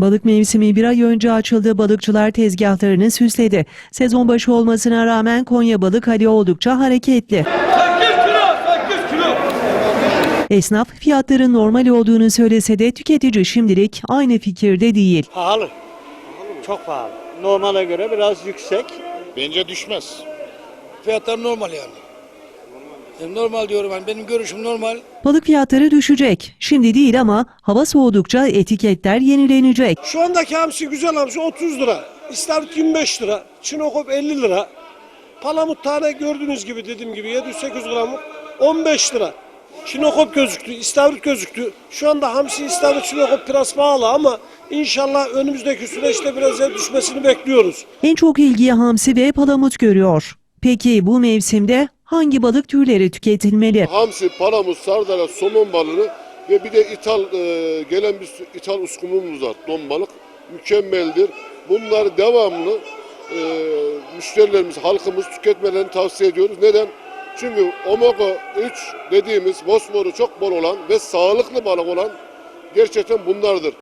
Balık mevsimi bir ay önce açıldı. Balıkçılar tezgahlarını süsledi. Sezon başı olmasına rağmen Konya balık hali oldukça hareketli. 8 kilo, 8 kilo. Esnaf fiyatların normal olduğunu söylese de tüketici şimdilik aynı fikirde değil. Pahalı. Çok pahalı. Normale göre biraz yüksek. Bence düşmez. Fiyatlar normal yani. Yani normal diyorum ben. Benim görüşüm normal. Balık fiyatları düşecek. Şimdi değil ama hava soğudukça etiketler yenilenecek. Şu andaki hamsi güzel hamsi 30 lira. İstavrit 25 lira. Çinokop 50 lira. Palamut tane gördüğünüz gibi dediğim gibi 700-800 gramlık 15 lira. Çinokop gözüktü, istavrit gözüktü. Şu anda hamsi, istavrit, çinokop biraz pahalı ama inşallah önümüzdeki süreçte biraz yer düşmesini bekliyoruz. En çok ilgiyi hamsi ve palamut görüyor. Peki bu mevsimde hangi balık türleri tüketilmeli? Hamsi, palamut, sardalya, somon balığı ve bir de ithal e, gelen bir ithal uskumumuz var. Don balık mükemmeldir. Bunları devamlı e, müşterilerimiz, halkımız tüketmelerini tavsiye ediyoruz. Neden? Çünkü omega 3 dediğimiz fosforu çok bol olan ve sağlıklı balık olan gerçekten bunlardır.